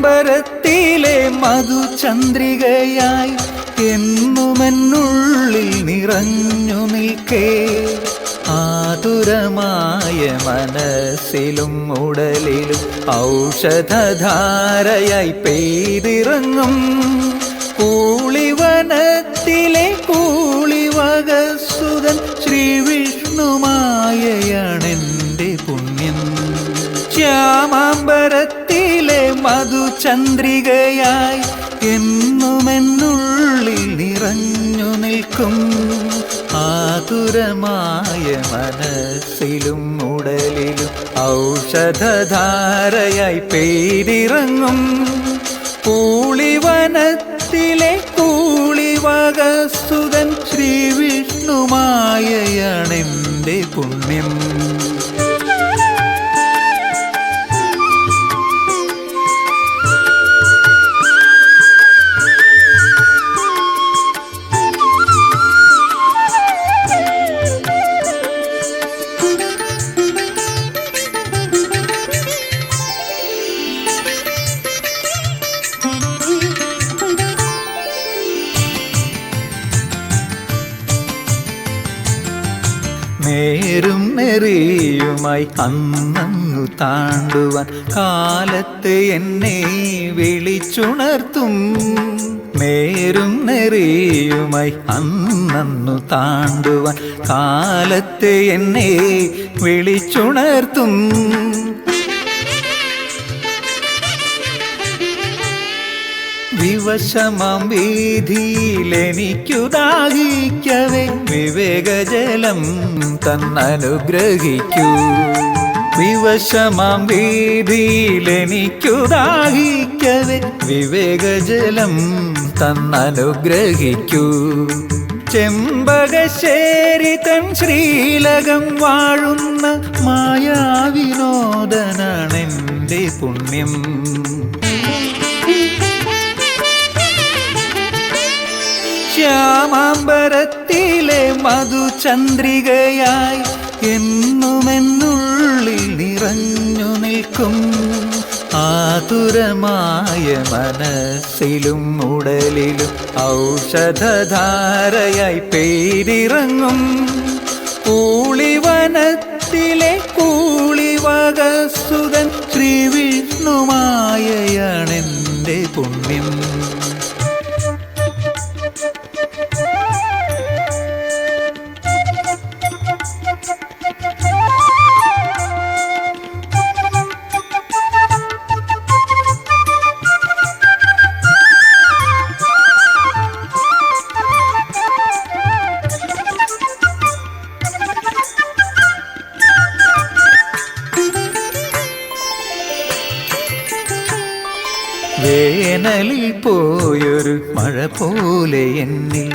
ശ്യാമാംബരത്തിലെ മധുചന്ദ്രികയായി എന്നുമെന്നുള്ളിൽ നിറഞ്ഞു നിൽക്കേ. ആതുരമായ മനസ്സിലും ഉടലിലും ഔഷധധാരയായി പെയ്തിറങ്ങും. കൂളിവനത്തിലെ കൂളിവകസുതൻ ശ്രീവിഷ്ണുമായയാണെന്റെ മധുചന്ദ്രികയായി എന്നുമെന്നുള്ളിൽ നിറഞ്ഞു നിൽക്കും. ആതുരമായ മനസ്സിലും ഉടലിലും ഔഷധധാരയായി പെയ്തിറങ്ങും. കൂളിവനത്തിലെ കൂളിവകസുതൻ ശ്രീവിഷ്ണുമായയാണെന്റെ പുണ്യം. നേരും നെറിയുമായി അന്നു താണ്ടുവാൻ കാലത്ത് എന്നെ വിളിച്ചുണർത്തും. നേരും നെറിയുമായി അന്നന്നു താണ്ടുവാൻ കാലത്ത് എന്നെ വിളിച്ചുണർത്തും. വിവശമാം വീതിയിലെനിക്കു ദാഹിക്കവേ വിവേകജലം തന്നനുഗ്രഹിക്കൂ. വിവശമാം വീതിയിലെനിക്കു ദാഹിക്കവേ വിവേകജലം തന്നനുഗ്രഹിക്കൂ. ചെമ്പകശ്ശേരി തൻ ശ്രീലകം വാഴുന്ന മായാവിനോദനാണെന്റെ പുണ്യം. ശ്യാമാംബരത്തിലെ മധുചന്ദ്രികയായി എന്നുമെന്നുള്ളിൽ നിറഞ്ഞു നിൽക്കും. ആതുരമായ മനസ്സിലും ഉടലിലും ഔഷധധാരയായി പേരിറങ്ങും കൂളിവനത്തിലെ കൂളിവകസുതൻ ശ്രീവിഷ്ണുമായയാണെന്റെ പുണ്യം. വേനലിൽ പോയൊരു മഴ പോലെ എന്നിൽ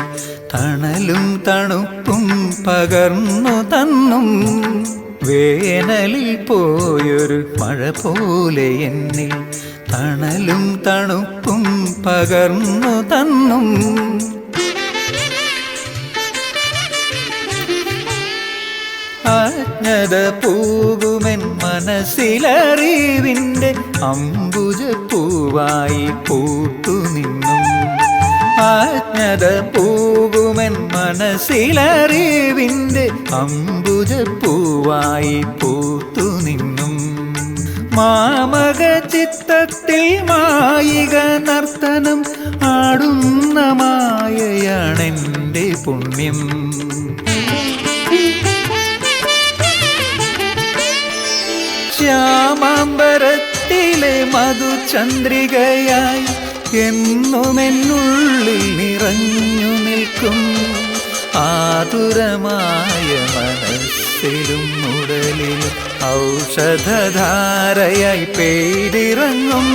തണലും തണുപ്പും പകർന്നു തന്നും. വേനലിൽ പോയൊരു മഴ പോലെ എന്നിൽ തണലും തണുപ്പും പകർന്നു തന്നും. അജ്ഞത പൂകുമെൻ മനസ്സിലറിവിന്റെ അമ്പുജപ്പൂവായി പൂത്തുനിന്നും അജ്ഞത പൂകുമെൻ മനസ്സിലറിവിന്റെ അമ്പുജപ്പൂവായി പൂത്തുനിന്നും മാമക ചിത്തത്തിൽ മായിക നർത്തനം ആടുന്ന മായയാണെന്റെ പുണ്യം. ശ്യാമാംബരത്തിലെ മധുചന്ദ്രികയായി എന്നുമെന്നുള്ളിൽ നിറഞ്ഞു നിൽക്കും. ആതുരമായ മനസ്സിലും ഉടലിലും ഔഷധധാരയായി പെയ്തിറങ്ങും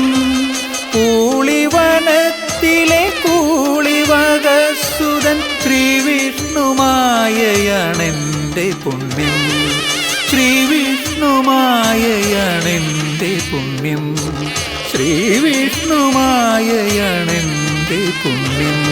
കൂളിവനത്തിലെ കൂളിവകസുതൻ ശ്രീവിഷ്ണുമായയാണെന്റെ പുണ്യം. ശ്രീവിഷ്ണുമായയാണെന്റെ പുണ്യം. ശ്രീവിഷ്ണുമായയാണെന്റെ പുണ്യം.